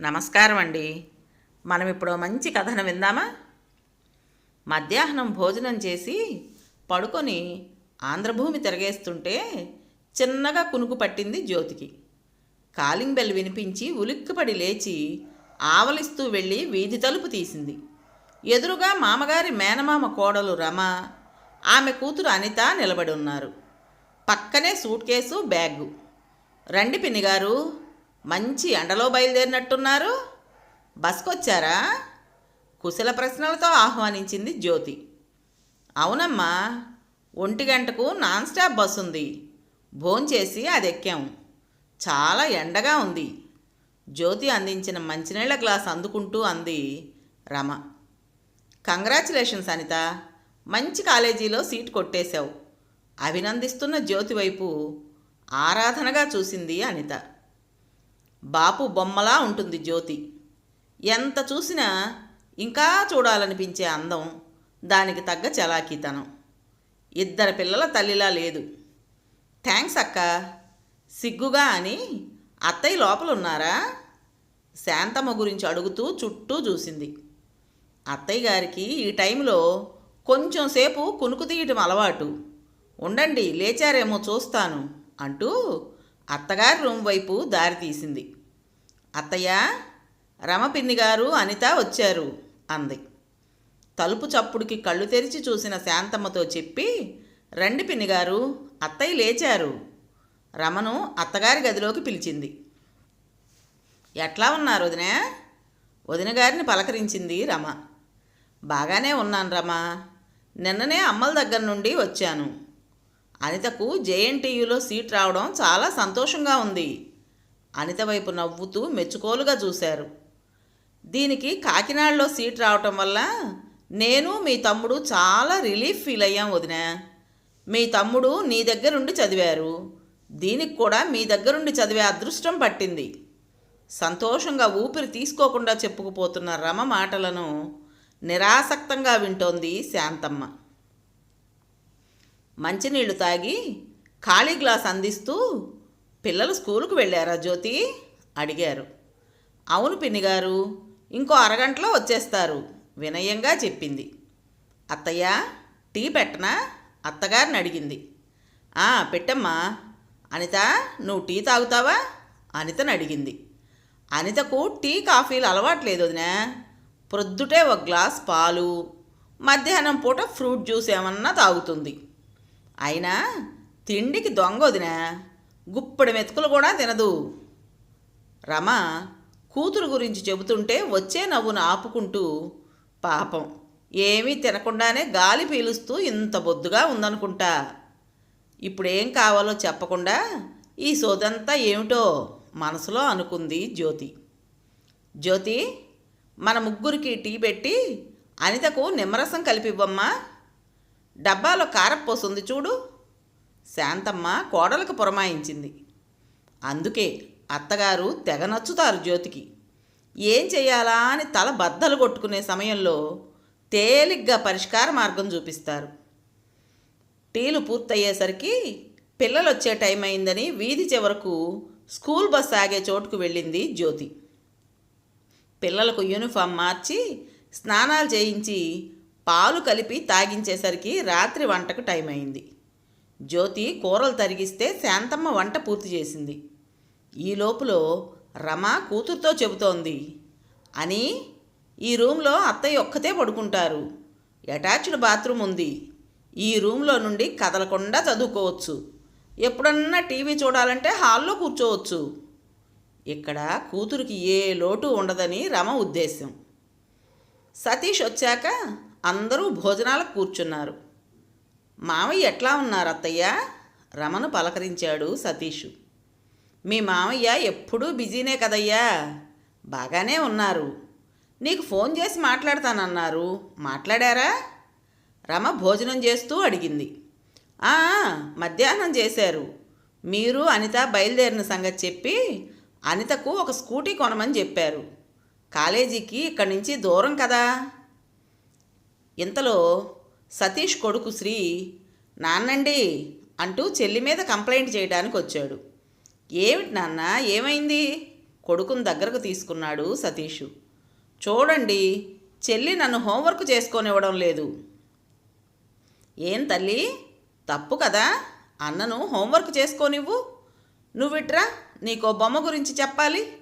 నమస్కారం అండి మనం ఇప్పుడు మంచి కథను విందామా? మధ్యాహ్నం భోజనం చేసి పడుకొని ఆంధ్రభూమి తిరగేస్తుంటే చిన్నగా కునుకు పట్టింది జ్యోతికి. కాలింగ్ బెల్ వినిపించి ఉలిక్కిపడి లేచి ఆవలిస్తూ వెళ్ళి వీధి తలుపు తీసింది. ఎదురుగా మామగారి మేనమామ కోడలు రమ ఆమె కూతురు అనిత నిలబడి ఉన్నారు. పక్కనే సూట్ కేసు బ్యాగు. రండి పిన్నిగారు మంచి ఎండలో బయలుదేరినట్టున్నారు. బస్కొచ్చారా? కుశల ప్రశ్నలతో ఆహ్వానించింది జ్యోతి. అవునమ్మా ఒంటి గంటకు నాన్ స్టాప్ బస్ ఉంది భోంచేసి అది ఎక్కాం చాలా ఎండగా ఉంది. జ్యోతి అందించిన మంచినీళ్ళ గ్లాస్ అందుకుంటూ అంది రమ. కంగ్రాచులేషన్స్ అనిత మంచి కాలేజీలో సీట్ కొట్టేశావు. అభినందిస్తున్న జ్యోతి వైపు ఆరాధనగా చూసింది అనిత. బాపు బొమ్మలా ఉంటుంది జ్యోతి. ఎంత చూసినా ఇంకా చూడాలనిపించే అందం దానికి తగ్గ చలాకీతనం. ఇద్దరు పిల్లల తల్లిలా లేదు. థ్యాంక్స్ అక్క. సిగ్గుగా అని అత్తయ్య లోపల ఉన్నారా శాంతమ్మ గురించి అడుగుతూ చుట్టూ చూసింది. అత్తయ్య గారికి ఈ టైంలో కొంచెం సేపు కునుకు తీయటం అలవాటు. ఉండండి లేచారేమో చూస్తాను అంటూ అత్తగారి రూమ్ వైపు దారి తీసింది. అత్తయ్య రమపిన్ని గారు అనిత వచ్చారు అంది. తలుపు చప్పుడుకి కళ్ళు తెరిచి చూసిన శాంతమ్మతో చెప్పి రండి పిన్ని గారు అత్తయ్య లేచారు. రమను అత్తగారి గదిలోకి పిలిచింది. ఎట్లా ఉన్నారు వదిన? వదిన గారిని పలకరించింది రమ. బాగానే ఉన్నాను రమ. నిన్ననే అమ్మల దగ్గర నుండి వచ్చాను. అనితకు జేఎన్టీయులో సీట్ రావడం చాలా సంతోషంగా ఉంది. అనిత వైపు నవ్వుతూ మెచ్చుకోలుగా చూశారు. దీనికి కాకినాడలో సీట్ రావటం వల్ల నేను మీ తమ్ముడు చాలా రిలీఫ్ ఫీల్ అయ్యాం వదిన. మీ తమ్ముడు నీ దగ్గరుండి చదివారు. దీనికి కూడా మీ దగ్గరుండి చదివే అదృష్టం పట్టింది. సంతోషంగా ఊపిరి తీసుకోకుండా చెప్పుకుపోతున్న రమ మాటలను నిరాసక్తంగా వింటోంది శాంతమ్మ. మంచినీళ్ళు తాగి ఖాళీ గ్లాస్ అందిస్తూ పిల్లలు స్కూలుకు వెళ్ళారా జ్యోతి? అడిగారు. అవును పిన్నిగారు ఇంకో అరగంటలో వచ్చేస్తారు వినయంగా చెప్పింది. అత్తయ్య టీ పెట్టనా? అత్తగారిని అడిగింది. "ఆ, పెట్టమ్మా. అనిత నువ్వు టీ తాగుతావా? అనితని అడిగింది. అనితకు టీ కాఫీలు అలవాట్లేదు వదినా. ప్రొద్దుటే ఒక గ్లాస్ పాలు మధ్యాహ్నం పూట ఫ్రూట్ జ్యూస్ ఏమన్నా తాగుతుంది. అయినా తిండికి దొంగ వదినా. గుప్పడి మెతుకులు కూడా తినదు. రమ కూతురు గురించి చెబుతుంటే వచ్చే నవ్వును ఆపుకుంటూ పాపం ఏమీ తినకుండానే గాలి పీలుస్తూ ఇంత బొద్దుగా ఉందనుకుంటా. ఇప్పుడేం కావాలో చెప్పకుండా ఈ సోదంతా ఏమిటో మనసులో అనుకుంది జ్యోతి. జ్యోతి మన ముగ్గురికి టీ పెట్టి అనితకు నిమ్మరసం కలిపివ్వమ్మా. డబ్బాలో కారపోసుంది చూడు. శాంతమ్మ కోడలకు పురమాయించింది. అందుకే అత్తగారు తెగ నచ్చుతారు జ్యోతికి. ఏం చేయాలా అని తల బద్దలు కొట్టుకునే సమయంలో తేలిగ్గా పరిష్కార మార్గం చూపిస్తారు. టీలు పూర్తయ్యేసరికి పిల్లలు వచ్చే టైం అయిందని వీధి చివరకు స్కూల్ బస్ ఆగే చోటుకు వెళ్ళింది జ్యోతి. పిల్లలకు యూనిఫామ్ మార్చి స్నానాలు చేయించి పాలు కలిపి తాగించేసరికి రాత్రి వంటకు టైం అయింది జ్యోతి కూరలు తరిగిస్తే శాంతమ్మ వంట పూర్తి చేసింది. ఈ లోపల రమ కూతురుతో చెబుతోంది అని ఈ రూమ్లో అత్తయ్య ఒక్కతే పడుకుంటారు. అటాచ్డ్ బాత్రూమ్ ఉంది. ఈ రూమ్లో నుండి కదలకుండా చదువుకోవచ్చు. ఎప్పుడన్నా టీవీ చూడాలంటే హాల్లో కూర్చోవచ్చు. ఇక్కడ కూతురికి ఏ లోటు ఉండదని రమ ఉద్దేశం. సతీష్ వచ్చాక అందరూ భోజనాలకు కూర్చున్నారు. మామయ్య ఎట్లా ఉన్నారు అత్తయ్య? రమను పలకరించాడు సతీష్. మీ మామయ్య ఎప్పుడూ బిజీనే కదయ్యా? బాగానే ఉన్నారు. నీకు ఫోన్ చేసి మాట్లాడతానన్నారు. మాట్లాడారా? రమ భోజనం చేస్తూ అడిగింది. మధ్యాహ్నం చేశారు. మీరు అనిత బయలుదేరిన సంగతి చెప్పి అనితకు ఒక స్కూటీ కొనమని చెప్పారు. కాలేజీకి ఇక్కడి నుంచి దూరం కదా? ఇంతలో సతీష్ కొడుకు శ్రీ నాన్నండి అంటూ చెల్లి మీద కంప్లైంట్ చేయడానికి వచ్చాడు. ఏమిటి నాన్న ఏమైంది? కొడుకుని దగ్గరకు తీసుకున్నాడు సతీషు. చూడండి చెల్లి నన్ను హోంవర్క్ చేసుకొనివ్వడం లేదు. ఏం తల్లి తప్పు కదా. అన్నను హోంవర్క్ చేసుకోనివ్వు. నువ్విట్రా నీకో బొమ్మ గురించి చెప్పాలి?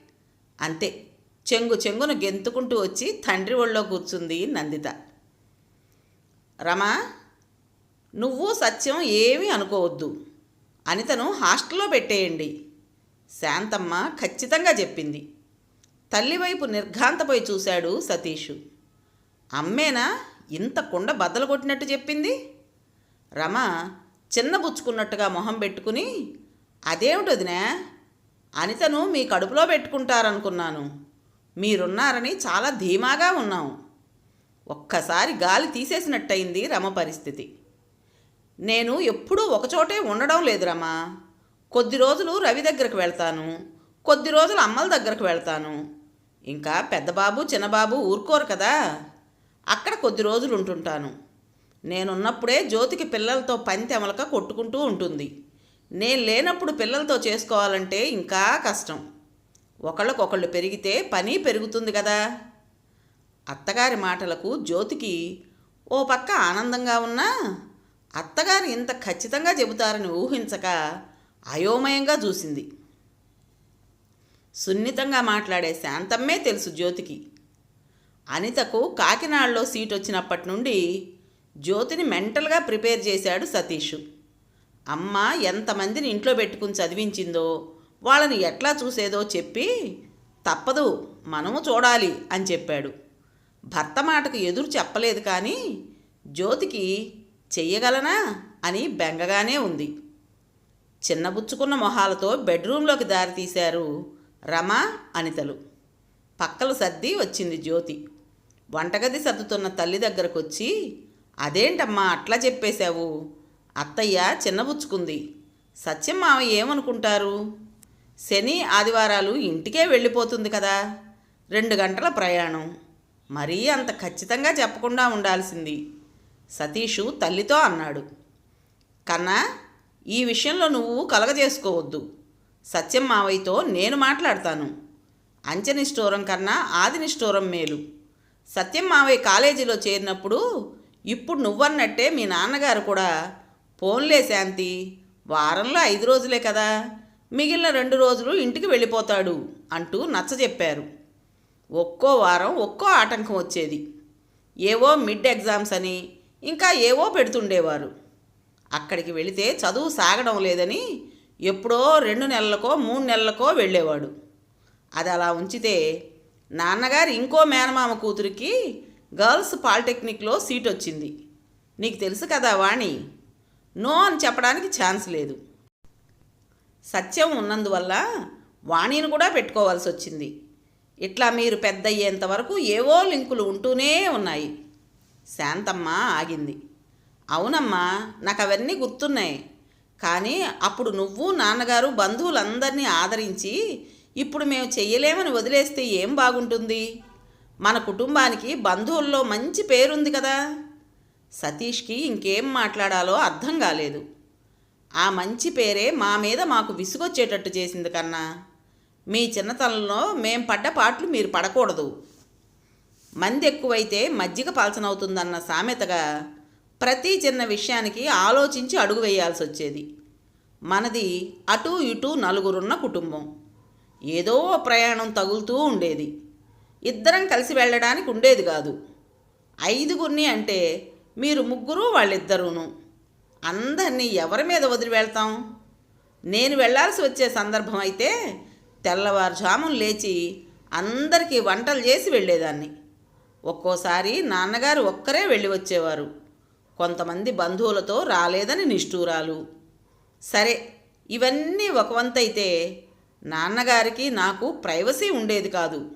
అంతే. చెంగు చెంగును గెంతుకుంటూ వచ్చి తండ్రి ఒళ్ళో కూర్చుంది నందిత. రమా నువ్వు సత్యం ఏమీ అనుకోవద్దు. అనితను హాస్టల్లో పెట్టేయండి. శాంతమ్మ ఖచ్చితంగా చెప్పింది. తల్లి వైపు నిర్ఘాంతపోయి చూశాడు సతీషు. అమ్మేనా ఇంత కుండ బద్దలు కొట్టినట్టు చెప్పింది? రమ చిన్నబుచ్చుకున్నట్టుగా మొహం పెట్టుకుని అదేమిటొదినా అనితను మీ కడుపులో పెట్టుకుంటారనుకున్నాను. మీరున్నారని చాలా ధీమాగా ఉన్నాం. ఒక్కసారి గాలి తీసేసినట్టయింది రమ పరిస్థితి. నేను ఎప్పుడూ ఒకచోటే ఉండడం లేదు రమ. కొద్ది రోజులు రవి దగ్గరకు వెళ్తాను. కొద్ది రోజులు అమ్మల దగ్గరకు వెళ్తాను. ఇంకా పెద్దబాబు చిన్నబాబు ఊరుకోరు కదా. అక్కడ కొద్ది రోజులు ఉంటుంటాను నేనున్నప్పుడే జ్యోతికి పిల్లలతో పని తెమలక కొట్టుకుంటూ ఉంటుంది. నేను లేనప్పుడు పిల్లలతో చేసుకోవాలంటే ఇంకా కష్టం. ఒకళ్ళకొకళ్ళు పెరిగితే పని పెరుగుతుంది కదా. అత్తగారి మాటలకు జ్యోతికి ఓ పక్క ఆనందంగా ఉన్నా అత్తగారు ఇంత ఖచ్చితంగా చెబుతారని ఊహించక అయోమయంగా చూసింది. సున్నితంగా మాట్లాడే శాంతమ్మే తెలుసు జ్యోతికి. అనితకు కాకినాడలో సీట్ వచ్చినప్పటి నుండి జ్యోతిని మెంటల్గా ప్రిపేర్ చేశాడు సతీష్. అమ్మ ఎంతమందిని ఇంట్లో పెట్టుకుని చదివించిందో వాళ్ళని ఎట్లా చూసేదో చెప్పి తప్పదు మనము చూడాలి అని చెప్పాడు. భర్త మాటకు ఎదురు చెప్పలేదు కానీ జ్యోతికి చెయ్యగలనా అని బెంగగానే ఉంది. చిన్నబుచ్చుకున్న మొహాలతో బెడ్రూంలోకి దారి తీశారు రమ అనితలు. పక్కలు సర్ది వచ్చింది జ్యోతి. వంటగది సర్దుతున్న తల్లి దగ్గరకొచ్చి అదేంటమ్మా అట్లా చెప్పేశావు? అత్తయ్య చిన్నబుచ్చుకుంది సత్యం మామ ఏమనుకుంటారు? శని ఆదివారాలు ఇంటికే వెళ్ళిపోతుంది కదా. రెండు గంటల ప్రయాణం. మరీ అంత ఖచ్చితంగా చెప్పకుండా ఉండాల్సింది. సతీషు తల్లితో అన్నాడు. కన్నా ఈ విషయంలో నువ్వు కలగజేసుకోవద్దు. సత్యం మావయ్యతో నేను మాట్లాడతాను. అంచనిష్ఠూరం కన్నా ఆదినిష్ఠూరం మేలు. సత్యం మావయ్య కాలేజీలో చేరినప్పుడు ఇప్పుడు నువ్వన్నట్టే మీ నాన్నగారు కూడా పోన్లే శాంతి. వారంలో ఐదు రోజులే కదా. మిగిలిన రెండు రోజులు ఇంటికి వెళ్ళిపోతాడు అంటూ నచ్చజెప్పారు. ఒక్కో వారం ఒక్కో ఆటంకం వచ్చేది. ఏవో మిడ్ ఎగ్జామ్స్ అని ఇంకా ఏవో పెడుతుండేవారు. అక్కడికి వెళితే చదువు సాగడం లేదని ఎప్పుడో రెండు నెలలకో మూడు నెలలకో వెళ్ళేవాడు. అది అలా ఉంచితే నాన్నగారు ఇంకో మేనమామ కూతురికి గర్ల్స్ పాలిటెక్నిక్లో సీట్ వచ్చింది. నీకు తెలుసు కదా వాణి నో అని చెప్పడానికి ఛాన్స్ లేదు. సత్యం ఉన్నందువల్ల వాణిని కూడా పెట్టుకోవాల్సి వచ్చింది. ఇట్లా మీరు పెద్ద అయ్యేంత వరకు ఏవో లింకులు ఉంటూనే ఉన్నాయి. శాంతమ్మ ఆగింది. అవునమ్మా నాకు అవన్నీ గుర్తున్నాయి. కానీ అప్పుడు నువ్వు నాన్నగారు బంధువులందరినీ ఆదరించి ఇప్పుడు మేము చెయ్యలేమని వదిలేస్తే ఏం బాగుంటుంది? మన కుటుంబానికి బంధువుల్లో మంచి పేరుంది కదా. సతీష్కి ఇంకేం మాట్లాడాలో అర్థం కాలేదు. ఆ మంచి పేరే మా మీద మాకు విసుగొచ్చేటట్టు చేసింది కన్నా. మీ చిన్నతనంలో మేం పడ్డ పాటలు మీరు పడకూడదు. మంది ఎక్కువైతే మజ్జిగ పాల్చనవుతుందన్న సామెతగా ప్రతి చిన్న విషయానికి ఆలోచించి అడుగు వేయాల్సి వచ్చేది మనది అటు ఇటు నలుగురున్న కుటుంబం. ఏదో ప్రయాణం తగులుతూ ఉండేది. ఇద్దరం కలిసి వెళ్ళడానికి ఉండేది కాదు. ఐదుగురిని అంటే మీరు ముగ్గురు వాళ్ళిద్దరూను. అందరినీ ఎవరి మీద వదిలి వెళ్తాం? నేను వెళ్ళాల్సి వచ్చే సందర్భం అయితే తెల్లవారుజామున లేచి అందరికీ వంటలు చేసి వెళ్ళేదాన్ని. ఒక్కోసారి నాన్నగారు ఒక్కరే వెళ్ళి వచ్చేవారు. కొంతమంది బంధువులతో రాలేదని నిష్ఠూరాలు. సరే ఇవన్నీ ఒక వంతైతే నాన్నగారికి నాకు ప్రైవసీ ఉండేది కాదు.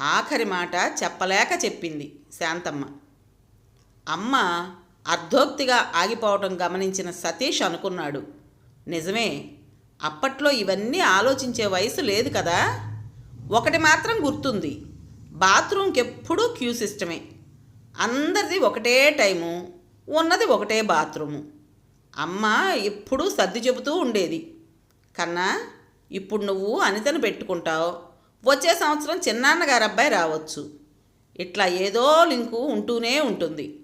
ఆఖరి మాట చెప్పలేక చెప్పింది శాంతమ్మ. అమ్మ అర్ధోక్తిగా ఆగిపోవటం గమనించిన సతీష్ అనుకున్నాడు. నిజమే అప్పట్లో ఇవన్నీ ఆలోచించే వయసు లేదు కదా. ఒకటి మాత్రం గుర్తుంది. బాత్రూమ్కి ఎప్పుడూ క్యూ సిస్టమే. అందరిది ఒకటే టైము ఉన్నది ఒకటే బాత్రూము. అమ్మ ఎప్పుడూ సర్ది చెబుతూ ఉండేది. కన్నా ఇప్పుడు నువ్వు అనితను పెట్టుకుంటావు. వచ్చే సంవత్సరం చిన్నాన్నగారు అబ్బాయి రావచ్చు. ఇట్లా ఏదో లింకు ఉంటూనే ఉంటుంది.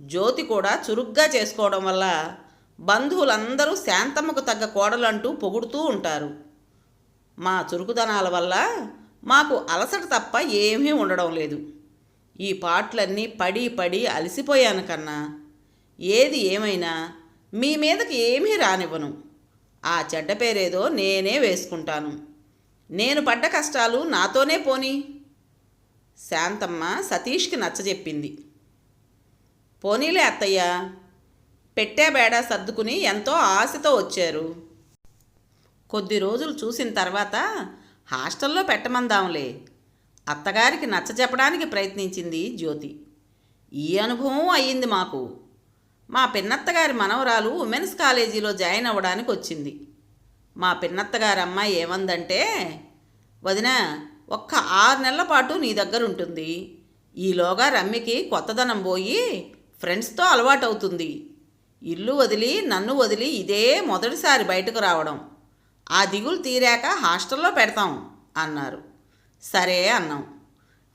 జ్యోతి కూడా చురుగ్గా చేసుకోవడం వల్ల బంధువులందరూ శాంతమ్మకు తగ్గ కోడలంటూ పొగుడుతూ ఉంటారు. మా చురుకుదనాల వల్ల మాకు అలసట తప్ప ఏమీ ఉండడం లేదు. ఈ పాటలన్నీ పడి పడి అలసిపోయాను కన్నా. ఏది ఏమైనా మీ మీదకి ఏమీ రానివ్వను. ఆ చెడ్డ పేరేదో నేనే వేసుకుంటాను. నేను పడ్డ కష్టాలు నాతోనే పోని. శాంతమ్మ సతీష్కి నచ్చజెప్పింది. పోనీలే అత్తయ్య. పెట్టే బేడా సర్దుకుని ఎంతో ఆశతో వచ్చారు. కొద్ది రోజులు చూసిన తర్వాత హాస్టల్లో పెట్టమందాంలే. అత్తగారికి నచ్చ చెప్పడానికి ప్రయత్నించింది జ్యోతి. ఈ అనుభవం అయ్యింది మాకు. మా పిన్నత్తగారి మనవరాలు ఉమెన్స్ కాలేజీలో జాయిన్ అవ్వడానికి వచ్చింది. మా పిన్నత్తగారి అమ్మాయి ఏమందంటే వదిన ఒక్క ఆరు నెలల పాటు నీ దగ్గర ఉంటుంది. ఈలోగా రమ్మికి కొత్తదనం పోయి ఫ్రెండ్స్తో అలవాటవుతుంది. ఇల్లు వదిలి నన్ను వదిలి ఇదే మొదటిసారి బయటకు రావడం. ఆ దిగులు తీరాక హాస్టల్లో పెడతాం అన్నారు. సరే అన్నాం.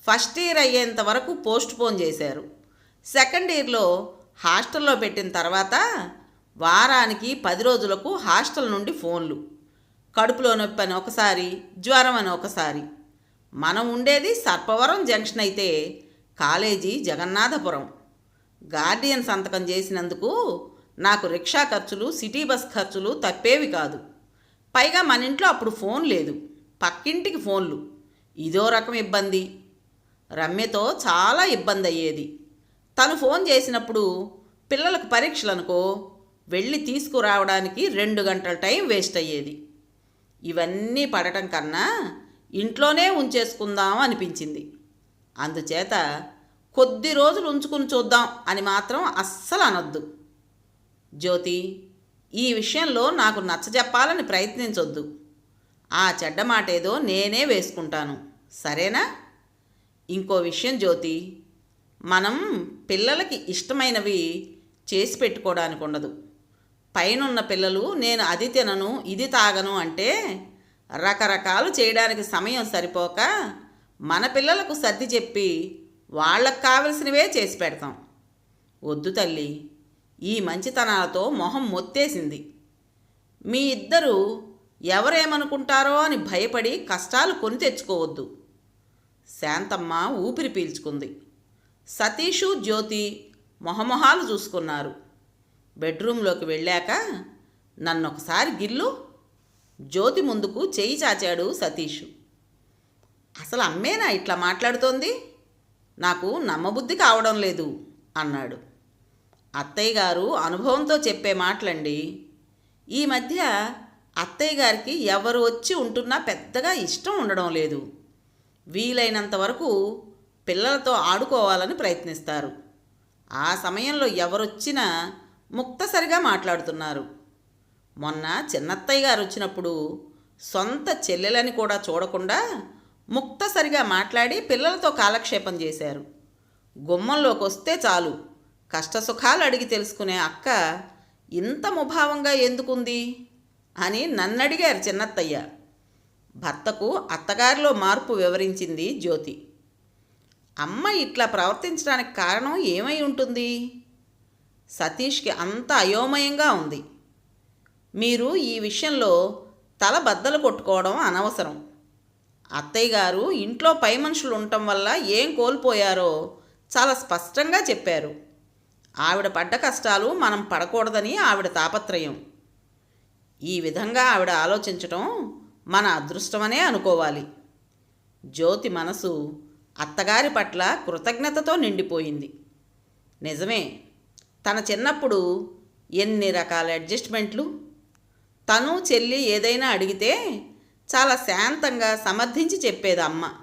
ఫస్ట్ ఇయర్ అయ్యేంత వరకు పోస్ట్ పోన్ చేశారు. సెకండ్ ఇయర్లో హాస్టల్లో పెట్టిన తర్వాత వారానికి పది రోజులకు హాస్టల్ నుండి ఫోన్లు. కడుపులో నొప్పి అని ఒకసారి జ్వరం అని ఒకసారి. మనం ఉండేది సర్పవరం జంక్షన్ అయితే కాలేజీ జగన్నాథపురం. గార్డియన్ సంతకం చేసినందుకు నాకు రిక్షా ఖర్చులు సిటీ బస్ ఖర్చులు తప్పేవి కాదు. పైగా మన ఇంట్లో అప్పుడు ఫోన్ లేదు. పక్కింటికి ఫోన్లు. ఇదో రకం ఇబ్బంది. రమ్యతో చాలా ఇబ్బంది అయ్యేది. తను ఫోన్ చేసినప్పుడు పిల్లలకు పరీక్షలు అనుకో వెళ్ళి తీసుకురావడానికి రెండు గంటల టైం వేస్ట్ అయ్యేది. ఇవన్నీ పడటం కన్నా ఇంట్లోనే ఉంచేసుకుందాం అనిపించింది. అందుచేత కొద్ది రోజులు ఉంచుకుని చూద్దాం అని మాత్రం అస్సలు అనొద్దు. జ్యోతి ఈ విషయంలో నాకు నచ్చజెప్పాలని ప్రయత్నించొద్దు. ఆ చెడ్డ మాట ఏదో నేనే వేసుకుంటాను. సరేనా? ఇంకో విషయం జ్యోతి మనం పిల్లలకి ఇష్టమైనవి చేసి పెట్టుకోవడానికి ఉండదు. పైనున్న పిల్లలు నేను అది తినను ఇది తాగను అంటే రకరకాలు చేయడానికి సమయం సరిపోక మన పిల్లలకు సర్ది చెప్పి వాళ్ళకు కావలసినవే చేసి పెడతాం. వద్దు తల్లి. ఈ మంచితనాలతో మొహం మొత్తేసింది. మీ ఇద్దరు ఎవరేమనుకుంటారో అని భయపడి కష్టాలు కొని తెచ్చుకోవద్దు. శాంతమ్మ ఊపిరి పీల్చుకుంది. సతీషు జ్యోతి మొహమొహాలు చూసుకున్నారు. బెడ్రూంలోకి వెళ్ళాక నన్నొకసారి గిల్లు. జ్యోతి ముందుకు చేయి చాచాడు సతీషు. అసలు అమ్మేనా ఇట్లా మాట్లాడుతోంది? నాకు నమ్మబుద్ధి కావడం లేదు అన్నాడు. అత్తయ్య గారు అనుభవంతో చెప్పే మాటలండి. ఈ మధ్య అత్తయ్య గారికి ఎవరు వచ్చి ఉంటున్నా పెద్దగా ఇష్టం ఉండడం లేదు. వీలైనంత వరకు పిల్లలతో ఆడుకోవాలని ప్రయత్నిస్తారు. ఆ సమయంలో ఎవరొచ్చినా ముక్తసరిగా మాట్లాడుతున్నారు. మొన్న చిన్నత్తయ్య గారు వచ్చినప్పుడు సొంత చెల్లెలని కూడా చూడకుండా ముక్తసరిగా మాట్లాడి పిల్లలతో కాలక్షేపం చేశారు. గుమ్మంలోకి వస్తే చాలు. కష్టసుఖాలు అడిగి తెలుసుకునే అక్క ఇంత ముభావంగా ఎందుకుంది? అని నన్నడిగారు చిన్నత్తయ్య. భర్తకు అత్తగారిలో మార్పు వివరించింది జ్యోతి. అమ్మ ఇట్లా ప్రవర్తించడానికి కారణం ఏమై ఉంటుంది? సతీష్కి అంత అయోమయంగా ఉంది. మీరు ఈ విషయంలో తల బద్దలు కొట్టుకోవడం అనవసరం. అత్తయ్య గారు ఇంట్లో పై మనుషులు ఉండటం వల్ల ఏం కోల్పోయారో చాలా స్పష్టంగా చెప్పారు. ఆవిడ పడ్డ కష్టాలు మనం పడకూడదని ఆవిడ తాపత్రయం. ఈ విధంగా ఆవిడ ఆలోచించటం మన అదృష్టమనే అనుకోవాలి. జ్యోతి మనసు అత్తగారి పట్ల కృతజ్ఞతతో నిండిపోయింది. నిజమే తన చిన్నప్పుడు ఎన్ని రకాల అడ్జస్ట్మెంట్లు? తను చెల్లి ఏదైనా అడిగితే చాలా శాంతంగా సమర్థించి చెప్పేది అమ్మ.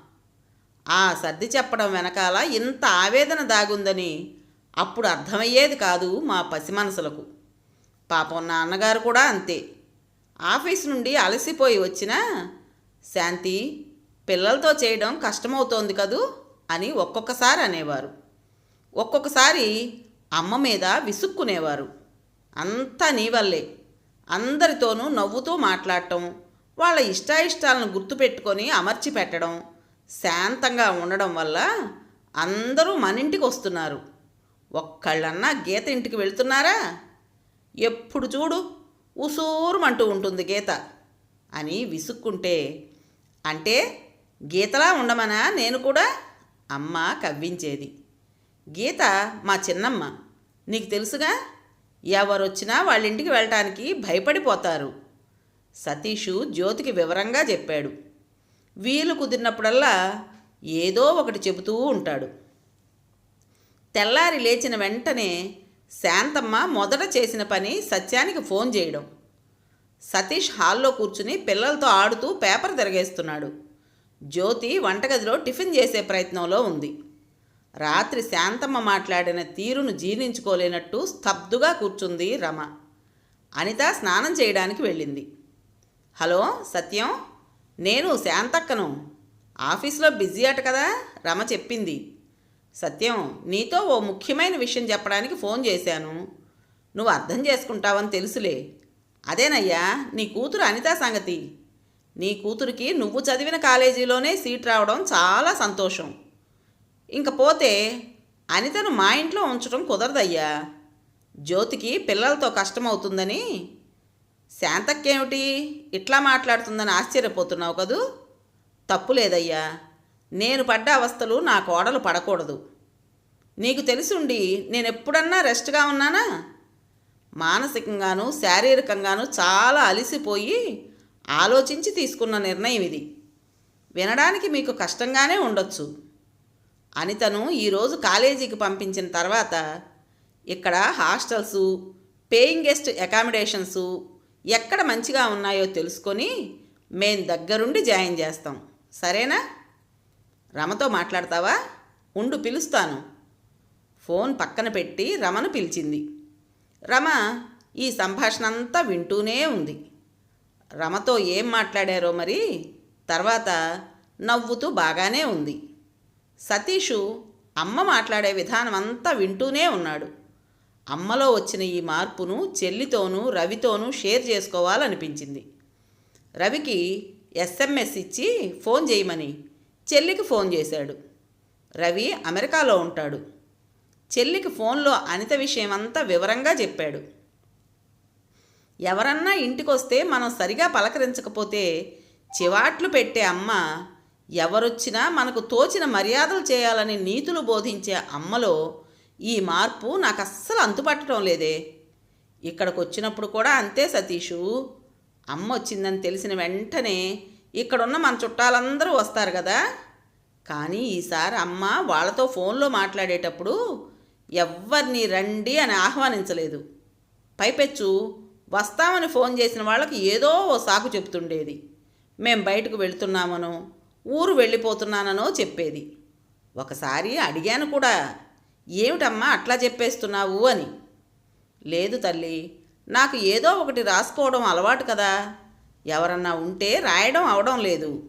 ఆ సర్ది చెప్పడం వెనకాల ఇంత ఆవేదన దాగుందని అప్పుడు అర్థమయ్యేది కాదు మా పసి మనసులకు. పాపం నాన్నగారు కూడా అంతే. ఆఫీస్ నుండి అలసిపోయి వచ్చినా శాంతి పిల్లలతో చేయడం కష్టమవుతోంది కదూ? అని ఒక్కొక్కసారి అనేవారు. ఒక్కొక్కసారి అమ్మ మీద విసుక్కునేవారు. అంతా నీ వల్లే. అందరితోనూ నవ్వుతూ మాట్లాడటం వాళ్ళ ఇష్టాయిష్టాలను గుర్తుపెట్టుకొని అమర్చి పెట్టడం శాంతంగా ఉండడం వల్ల అందరూ మన ఇంటికి వస్తున్నారు. ఒక్కళ్ళన్నా గీత ఇంటికి వెళ్తున్నారా? ఎప్పుడు చూడు ఉసూరుమంటూ ఉంటుంది గీత అని విసుక్కుంటే అంటే గీతలా ఉండమనా నేను కూడా? అమ్మ కవ్వించేది. గీత మా చిన్నమ్మ నీకు తెలుసుగా? ఎవరొచ్చినా వాళ్ళ ఇంటికి వెళ్ళటానికి భయపడిపోతారు. సతీషు జ్యోతికి వివరంగా చెప్పాడు. వీలు కుదిరినప్పుడల్లా ఏదో ఒకటి చెబుతూ ఉంటాడు. తెల్లారి లేచిన వెంటనే శాంతమ్మ మొదట చేసిన పని సత్యానికి ఫోన్ చేయడం. సతీష్ హాల్లో కూర్చుని పిల్లలతో ఆడుతూ పేపర్ తిరగేస్తున్నాడు. జ్యోతి వంటగదిలో టిఫిన్ చేసే ప్రయత్నంలో ఉంది. రాత్రి శాంతమ్మ మాట్లాడిన తీరును జీర్ణించుకోలేనట్టు స్తబ్దుగా కూర్చుంది రమ. అనిత స్నానం చేయడానికి వెళ్ళింది. హలో సత్యం? నేను శాంతక్కను. ఆఫీస్లో బిజీ అట కదా? రమ చెప్పింది. సత్యం నీతో ఓ ముఖ్యమైన విషయం చెప్పడానికి ఫోన్ చేశాను. నువ్వు అర్థం చేసుకుంటావని తెలుసులే. అదేనయ్యా నీ కూతురు అనిత సంగతి. నీ కూతురికి నువ్వు చదివిన కాలేజీలోనే సీట్ రావడం చాలా సంతోషం. ఇంక పోతే అనితను మా ఇంట్లో ఉంచడం కుదరదయ్యా. జ్యోతికి పిల్లలతో కష్టమవుతుందని. శాంతక్కేమిటి? ఇట్లా మాట్లాడుతుందని ఆశ్చర్యపోతున్నావు కదూ? తప్పు లేదయ్యా నేను పడ్డ అవస్థలు నా కోడలు పడకూడదు. నీకు తెలిసుండి నేను ఎప్పుడన్నా రెస్ట్గా ఉన్నానా? మానసికంగాను శారీరకంగాను చాలా అలిసిపోయి ఆలోచించి తీసుకున్న నిర్ణయం ఇది. వినడానికి మీకు కష్టంగానే ఉండొచ్చు. అనితను ఈరోజు కాలేజీకి పంపించిన తర్వాత ఇక్కడ హాస్టల్సు పేయింగ్ గెస్ట్ అకామిడేషన్సు ఎక్కడ మంచిగా ఉన్నాయో తెలుసుకొని మేం దగ్గరుండి జాయిన్ చేస్తాం. సరేనా? రమతో మాట్లాడతావా? ఉండు పిలుస్తాను. ఫోన్ పక్కన పెట్టి రమను పిలిచింది. రమ ఈ సంభాషణ అంతా వింటూనే ఉంది. రమతో ఏం మాట్లాడారో మరి? తర్వాత నవ్వుతూ బాగానే ఉంది. సతీషు అమ్మ మాట్లాడే విధానం అంతా వింటూనే ఉన్నాడు. అమ్మలో వచ్చిన ఈ మార్పును చెల్లితోనూ రవితోనూ షేర్ చేసుకోవాలనిపించింది. రవికి ఎస్ఎంఎస్ ఇచ్చి ఫోన్ చేయమని చెల్లికి ఫోన్ చేశాడు. రవి అమెరికాలో ఉంటాడు. చెల్లికి ఫోన్లో అనిత విషయమంతా వివరంగా చెప్పాడు. ఎవరన్నా ఇంటికొస్తే మనం సరిగా పలకరించకపోతే చివాట్లు పెట్టే అమ్మ ఎవరొచ్చినా మనకు తోచిన మర్యాదలు చేయాలని నీతులు బోధించే అమ్మలో ఈ మార్పు నాకు అస్సలు అంతుపట్టడం లేదే. ఇక్కడికి వచ్చినప్పుడు కూడా అంతే సతీషు. అమ్మ వచ్చిందని తెలిసిన వెంటనే ఇక్కడున్న మన చుట్టాలందరూ వస్తారు కదా. కానీ ఈసారి అమ్మ వాళ్ళతో ఫోన్లో మాట్లాడేటప్పుడు ఎవ్వరిని రండి అని ఆహ్వానించలేదు. పైపెచ్చు వస్తామని ఫోన్ చేసిన వాళ్ళకి ఏదో ఓ సాకు చెప్తుండేది మేం బయటకు వెళ్తున్నామనో ఊరు వెళ్ళిపోతున్నాననో చెప్పేది. ఒకసారి అడిగాను కూడా ఏమిటమ్మా అట్లా చెప్పేస్తున్నావు? అని. లేదు తల్లి నాకు ఏదో ఒకటి రాసుకోవడం అలవాటు కదా. ఎవరన్నా ఉంటే రాయడం అవడం లేదు.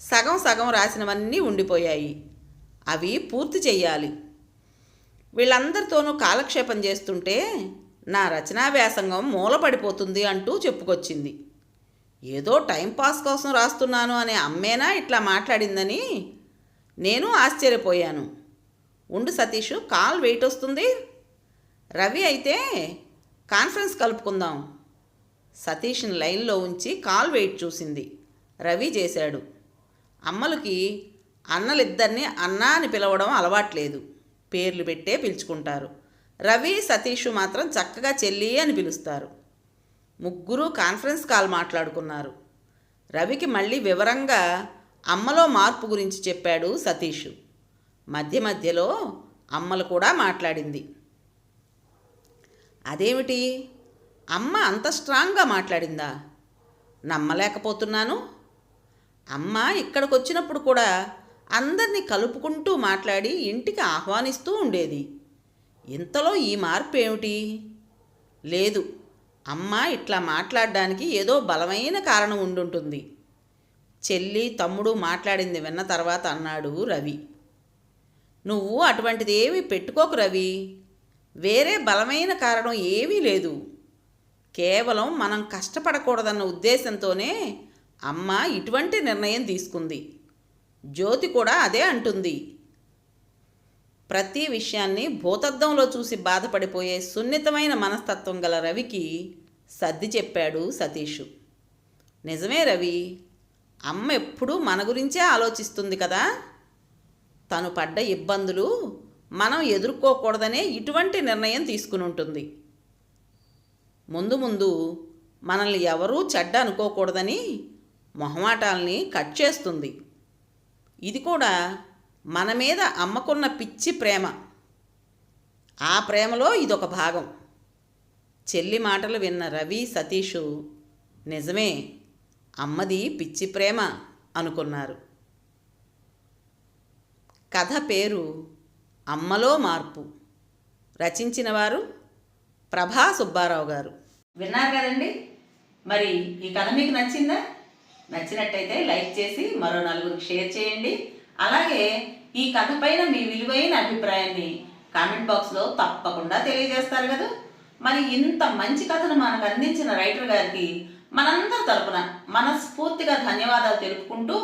సగం సగం రాసినవన్నీ ఉండిపోయాయి. అవి పూర్తి చెయ్యాలి. వీళ్ళందరితోనూ కాలక్షేపం చేస్తుంటే నా రచనా వ్యాసంగం మూలపడిపోతుంది అంటూ చెప్పుకొచ్చింది. ఏదో టైంపాస్ కోసం రాస్తున్నాను అనే అమ్మేనా ఇట్లా మాట్లాడిందని నేను ఆశ్చర్యపోయాను. ఉండు సతీష్ కాల్ వెయిట్ వస్తుంది. రవి అయితే కాన్ఫరెన్స్ కలుపుకుందాం. సతీష్ని లైన్లో ఉంచి కాల్ వెయిట్ చూసింది. రవి చేశాడు. అమ్మలకి అన్నలిద్దరిని అన్నా అని పిలవడం అలవాట్లేదు. పేర్లు పెట్టే పిలుచుకుంటారు. రవి సతీష్ మాత్రం చక్కగా చెల్లి అని పిలుస్తారు. ముగ్గురు కాన్ఫరెన్స్ కాల్ మాట్లాడుకున్నారు. రవికి మళ్ళీ వివరంగా అమ్మలో మార్పు గురించి చెప్పాడు సతీష్. మధ్య మధ్యలో అమ్మలు కూడా మాట్లాడింది. అదేమిటి? అమ్మ అంత స్ట్రాంగ్గా మాట్లాడిందా? నమ్మలేకపోతున్నాను. అమ్మ ఇక్కడికి వచ్చినప్పుడు కూడా అందరినీ కలుపుకుంటూ మాట్లాడి ఇంటికి ఆహ్వానిస్తూ ఉండేది. ఇంతలో ఈ మార్పు ఏమిటి లేదు అమ్మ ఇట్లా మాట్లాడడానికి ఏదో బలమైన కారణం ఉండుంటుంది. చెల్లి తమ్ముడు మాట్లాడింది విన్న తర్వాత అన్నాడు రవి. నువ్వు అటువంటిది ఏమీ పెట్టుకోకు రవి. వేరే బలమైన కారణం ఏమీ లేదు. కేవలం మనం కష్టపడకూడదన్న ఉద్దేశంతోనే అమ్మ ఇటువంటి నిర్ణయం తీసుకుంది. జ్యోతి కూడా అదే అంటుంది. ప్రతి విషయాన్ని భూతద్దంలో చూసి బాధపడిపోయే సున్నితమైన మనస్తత్వం గల రవికి సర్ది చెప్పాడు సతీషు. నిజమే రవి అమ్మ ఎప్పుడూ మన గురించే ఆలోచిస్తుంది కదా. తను పడ్డ ఇబ్బందులు మనం ఎదుర్కోకూడదనే ఇటువంటి నిర్ణయం తీసుకుని ఉంటుంది. ముందు ముందు మనల్ని ఎవరూ చెడ్డ అనుకోకూడదని మొహమాటాల్ని కట్ చేస్తుంది. ఇది కూడా మన మీద అమ్మకున్న పిచ్చి ప్రేమ. ఆ ప్రేమలో ఇదొక భాగం. చెల్లి మాటలు విన్న రవి సతీషు నిజమే అమ్మది పిచ్చి ప్రేమ అనుకున్నారు. కథ పేరు అమ్మలో మార్పు. రచించిన వారు ప్రభా సుబ్బారావు గారు. విన్నారు కదండి? మరి ఈ కథ మీకు నచ్చిందా? నచ్చినట్టయితే లైక్ చేసి మరో నలుగురికి షేర్ చేయండి. అలాగే ఈ కథ పైన మీ విలువైన అభిప్రాయాన్ని కామెంట్ బాక్స్లో తప్పకుండా తెలియజేస్తారు కదా? మరి ఇంత మంచి కథను మనకు అందించిన రైటర్ గారికి మనందరి తరపున మనస్ఫూర్తిగా ధన్యవాదాలు తెలుపుకుంటూ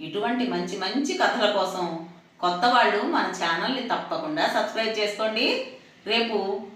ఇటువంటి మంచి మంచి కథల కోసం కొత్త వాళ్ళు మన ఛానల్ని తప్పకుండా సబ్స్క్రైబ్ చేసుకోండి. రేపు